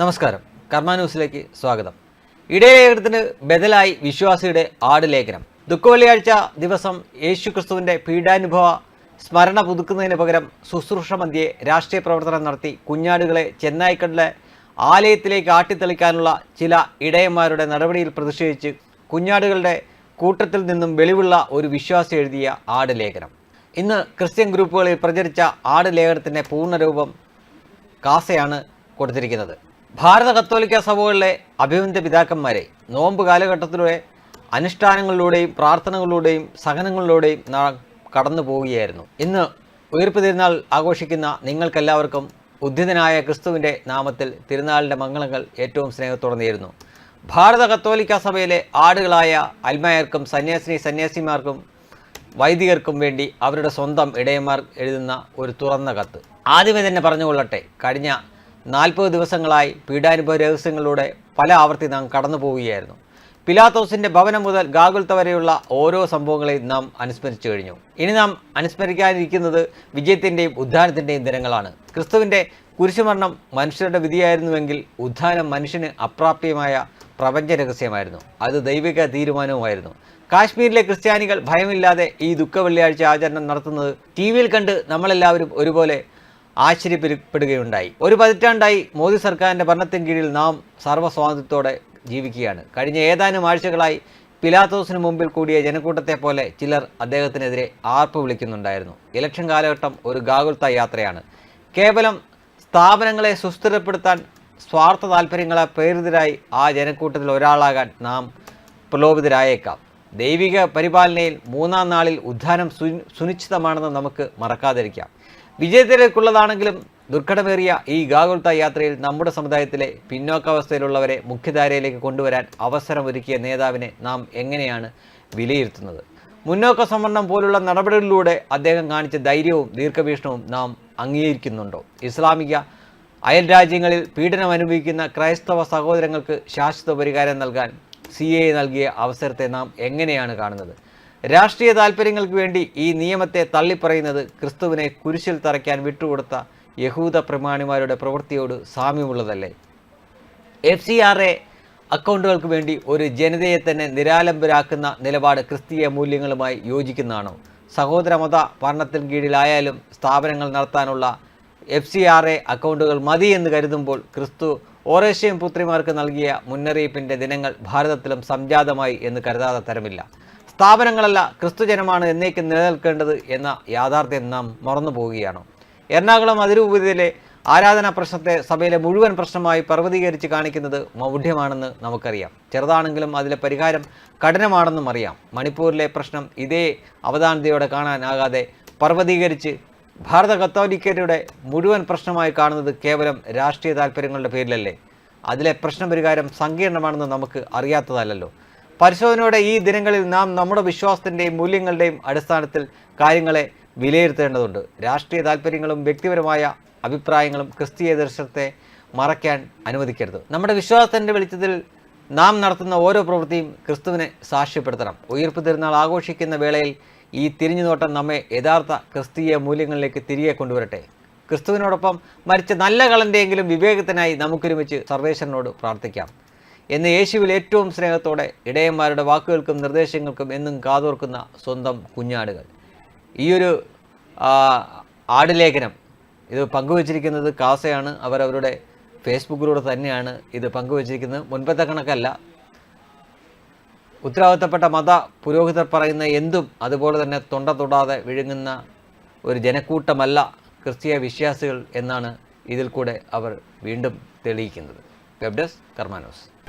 നമസ്കാരം. കർമ്മ ന്യൂസിലേക്ക് സ്വാഗതം. ഇടയലേഖനത്തിന് ബദലായി വിശ്വാസിയുടെ ആട് ലേഖനം ദുഃഖവെള്ളിയാഴ്ച ദിവസം യേശു ക്രിസ്തുവിന്റെ പീഡാനുഭവ സ്മരണ പുതുക്കുന്നതിന് പകരം ശുശ്രൂഷ മധ്യേ രാഷ്ട്രീയ പ്രവർത്തനം നടത്തി കുഞ്ഞാടുകളെ ചെന്നായ്ക്കടലെ ആലയത്തിലേക്ക് ആട്ടിത്തെളിക്കാനുള്ള ചില ഇടയന്മാരുടെ നടപടിയിൽ പ്രതിഷേധിച്ച് കുഞ്ഞാടുകളുടെ കൂട്ടത്തിൽ നിന്നും വെളിവുള്ള ഒരു വിശ്വാസി എഴുതിയ ആട് ലേഖനം ഇന്ന് ക്രിസ്ത്യൻ ഗ്രൂപ്പുകളിൽ പ്രചരിച്ച ആട് ലേഖനത്തിന്റെ പൂർണരൂപം കാസയാണ് കൊടുത്തിരിക്കുന്നത്. ഭാരത കത്തോലിക്ക സഭകളിലെ അഭിമന്യ പിതാക്കന്മാരെ നോമ്പ് കാലഘട്ടത്തിലൂടെ അനുഷ്ഠാനങ്ങളിലൂടെയും പ്രാർത്ഥനകളിലൂടെയും സഹനങ്ങളിലൂടെയും നാം കടന്നു പോവുകയായിരുന്നു. ഇന്ന് ഉയർപ്പ് തിരുനാൾ ആഘോഷിക്കുന്ന നിങ്ങൾക്കെല്ലാവർക്കും ഉദ്ധിതനായ ക്രിസ്തുവിന്റെ നാമത്തിൽ തിരുനാളിന്റെ മംഗളങ്ങൾ ഏറ്റവും സ്നേഹത്തോടെ നേരുന്നു. ഭാരത കത്തോലിക്ക സഭയിലെ ആടുകളായ അൽമായർക്കും സന്യാസിനി സന്യാസിമാർക്കും വൈദികർക്കും വേണ്ടി അവരുടെ സ്വന്തം ഇടയന്മാർ എഴുതുന്ന ഒരു തുറന്ന കത്ത്. ആദ്യമേ തന്നെ പറഞ്ഞുകൊള്ളട്ടെ കഴിഞ്ഞ നാൽപ്പത് ദിവസങ്ങളായി പീഡാനുഭവ രഹസ്യങ്ങളിലൂടെ പല ആവർത്തി നാം കടന്നു പോവുകയായിരുന്നു. പിലാത്തോസിന്റെ ഭവനം മുതൽ ഗാഗുൽത്ത വരെയുള്ള ഓരോ സംഭവങ്ങളെയും നാം അനുസ്മരിച്ചു കഴിഞ്ഞു. ഇനി നാം അനുസ്മരിക്കാനിരിക്കുന്നത് വിജയത്തിന്റെയും ഉദ്ധാനത്തിന്റെയും ദിനങ്ങളാണ്. ക്രിസ്തുവിന്റെ കുരിശുമരണം മനുഷ്യരുടെ വിധിയായിരുന്നുവെങ്കിൽ ഉദ്ധാനം മനുഷ്യന് അപ്രാപ്യമായ പ്രപഞ്ച രഹസ്യമായിരുന്നു. അത് ദൈവിക തീരുമാനവുമായിരുന്നു. കാശ്മീരിലെ ക്രിസ്ത്യാനികൾ ഭയമില്ലാതെ ഈ ദുഃഖ വെള്ളിയാഴ്ച ആചരണം നടത്തുന്നത് ടി വിയിൽ കണ്ട് നമ്മളെല്ലാവരും ഒരുപോലെ ആശ്ചര്യപ്പെടുകയുണ്ടായി. ഒരു പതിറ്റാണ്ടായി മോദി സർക്കാരിന്റെ ഭരണത്തിന് കീഴിൽ നാം സർവസ്വാതന്ത്ര്യത്തോടെ ജീവിക്കുകയാണ്. കഴിഞ്ഞ ഏതാനും ആഴ്ചകളായി പിലാത്തോസിന് മുമ്പിൽ കൂടിയ ജനക്കൂട്ടത്തെ പോലെ ചിലർ അദ്ദേഹത്തിനെതിരെ ആർപ്പ് വിളിക്കുന്നുണ്ടായിരുന്നു. ഇലക്ഷൻ കാലഘട്ടം ഒരു ഗാകുൽത്ത യാത്രയാണ്. കേവലം സ്ഥാപനങ്ങളെ സുസ്ഥിരപ്പെടുത്താൻ സ്വാർത്ഥ താല്പര്യങ്ങളെ പ്രേരിതരായി ആ ജനക്കൂട്ടത്തിൽ ഒരാളാകാൻ നാം പ്രലോഭിതരായേക്കാം. ദൈവിക പരിപാലനയിൽ മൂന്നാം നാളിൽ ഉദ്ധാനം സുനി- സുനിശ്ചിതമാണെന്ന് നമുക്ക് മറക്കാതിരിക്കാം. വിജയത്തിലേക്കുള്ളതാണെങ്കിലും ദുർഘടമേറിയ ഈ ഗാഗുൽത്ത യാത്രയിൽ നമ്മുടെ സമുദായത്തിലെ പിന്നോക്കാവസ്ഥയിലുള്ളവരെ മുഖ്യധാരയിലേക്ക് കൊണ്ടുവരാൻ അവസരം ഒരുക്കിയ നേതാവിനെ നാം എങ്ങനെയാണ് വിലയിരുത്തുന്നത്? മുന്നോക്ക സംവരണം പോലുള്ള നടപടികളിലൂടെ അദ്ദേഹം കാണിച്ച ധൈര്യവും ദീർഘവീക്ഷണവും നാം അംഗീകരിക്കുന്നുണ്ടോ? ഇസ്ലാമിക അയൽ രാജ്യങ്ങളിൽ പീഡനം അനുഭവിക്കുന്ന ക്രൈസ്തവ സഹോദരങ്ങൾക്ക് ശാശ്വത പരിഹാരം നൽകാൻ സി നൽകിയ അവസരത്തെ നാം എങ്ങനെയാണ് കാണുന്നത്? രാഷ്ട്രീയ താല്പര്യങ്ങൾക്ക് വേണ്ടി ഈ നിയമത്തെ തള്ളിപ്പറയുന്നത് ക്രിസ്തുവിനെ കുരിശിൽ തറയ്ക്കാൻ വിട്ടുകൊടുത്ത യഹൂദ പ്രമാണിമാരുടെ പ്രവൃത്തിയോട് സാമ്യമുള്ളതല്ലേ? എഫ് സി ആർ എ അക്കൗണ്ടുകൾക്ക് വേണ്ടി ഒരു ജനതയെ തന്നെ നിരാലംബരാക്കുന്ന നിലപാട് ക്രിസ്തീയ മൂല്യങ്ങളുമായി യോജിക്കുന്നതാണോ? സഹോദര മത ഭരണത്തിന് കീഴിലായാലും സ്ഥാപനങ്ങൾ നടത്താനുള്ള എഫ് സി ആർ എ അക്കൗണ്ടുകൾ മതി എന്ന് കരുതുമ്പോൾ ക്രിസ്തു ഓറേഷ്യൻ പുത്രിമാർക്ക് നൽകിയ മുന്നറിയിപ്പിന്റെ ദിനങ്ങൾ ഭാരതത്തിലും സംജാതമായി എന്ന് കരുതാതെ തരമില്ല. സ്ഥാപനങ്ങളല്ല ക്രിസ്തുജനമാണ് എന്നേക്കും നിലനിൽക്കേണ്ടത് എന്ന യാഥാർത്ഥ്യം നാം മറന്നു പോവുകയാണോ. എറണാകുളം അതിരൂപതയിലെ ആരാധനാ പ്രശ്നത്തെ സഭയിലെ മുഴുവൻ പ്രശ്നമായി പർവതീകരിച്ച് കാണിക്കുന്നത് മൗഢ്യമാണെന്ന് നമുക്കറിയാം. ചെറുതാണെങ്കിലും അതിലെ പരിഹാരം കഠിനമാണെന്നും അറിയാം. മണിപ്പൂരിലെ പ്രശ്നം ഇതേ അവധാനതയോടെ കാണാനാകാതെ പർവതീകരിച്ച് ഭാരത കത്തോലിക്കരുടെ മുഴുവൻ പ്രശ്നമായി കാണുന്നത് കേവലം രാഷ്ട്രീയ താല്പര്യങ്ങളുടെ പേരിലല്ലേ? അതിലെ പ്രശ്നപരിഹാരം സങ്കീർണമാണെന്ന് നമുക്ക് അറിയാത്തതല്ലല്ലോ. പരിശോധനയോടെ ഈ ദിനങ്ങളിൽ നാം നമ്മുടെ വിശ്വാസത്തിന്റെയും മൂല്യങ്ങളുടെയും അടിസ്ഥാനത്തിൽ കാര്യങ്ങളെ വിലയിരുത്തേണ്ടതുണ്ട്. രാഷ്ട്രീയ താല്പര്യങ്ങളും വ്യക്തിപരമായ അഭിപ്രായങ്ങളും ക്രിസ്തീയ ദർശനത്തെ മറയ്ക്കാൻ അനുവദിക്കരുത്. നമ്മുടെ വിശ്വാസത്തിന്റെ വെളിച്ചത്തിൽ നാം നടത്തുന്ന ഓരോ പ്രവൃത്തിയും ക്രിസ്തുവിനെ സാക്ഷ്യപ്പെടുത്തണം. ഉയർപ്പ് തിരുനാൾ ആഘോഷിക്കുന്ന വേളയിൽ ഈ തിരിഞ്ഞുനോട്ടം നമ്മെ യഥാർത്ഥ ക്രിസ്തീയ മൂല്യങ്ങളിലേക്ക് തിരികെ കൊണ്ടുവരട്ടെ. ക്രിസ്തുവിനോടൊപ്പം മരിച്ച നല്ല കളന്റെയെങ്കിലും വിവേകത്തിനായി നമുക്കൊരുമിച്ച് സർവേശ്വരനോട് പ്രാർത്ഥിക്കാം. എന്ന് യേശുവിൽ ഏറ്റവും സ്നേഹത്തോടെ ഇടയന്മാരുടെ വാക്കുകൾക്കും നിർദ്ദേശങ്ങൾക്കും എന്നും കാതോർക്കുന്ന സ്വന്തം കുഞ്ഞാടുകൾ. ഈയൊരു ആടുലേഖനം ഇത് പങ്കുവച്ചിരിക്കുന്നത് കാസയാണ്. അവരവരുടെ ഫേസ്ബുക്കിലൂടെ തന്നെയാണ് ഇത് പങ്കുവച്ചിരിക്കുന്നത്. മുൻപത്തെ കണക്കല്ല. ഉത്തരവാദിത്തപ്പെട്ട മത പുരോഹിതർ പറയുന്ന എന്തും അതുപോലെ തന്നെ തൊണ്ട തൊടാതെ വിഴുങ്ങുന്ന ഒരു ജനക്കൂട്ടമല്ല ക്രിസ്തീയ വിശ്വാസികൾ എന്നാണ് ഇതിൽ കൂടെ അവർ വീണ്ടും തെളിയിക്കുന്നത്. Web desk കർമാനോസ്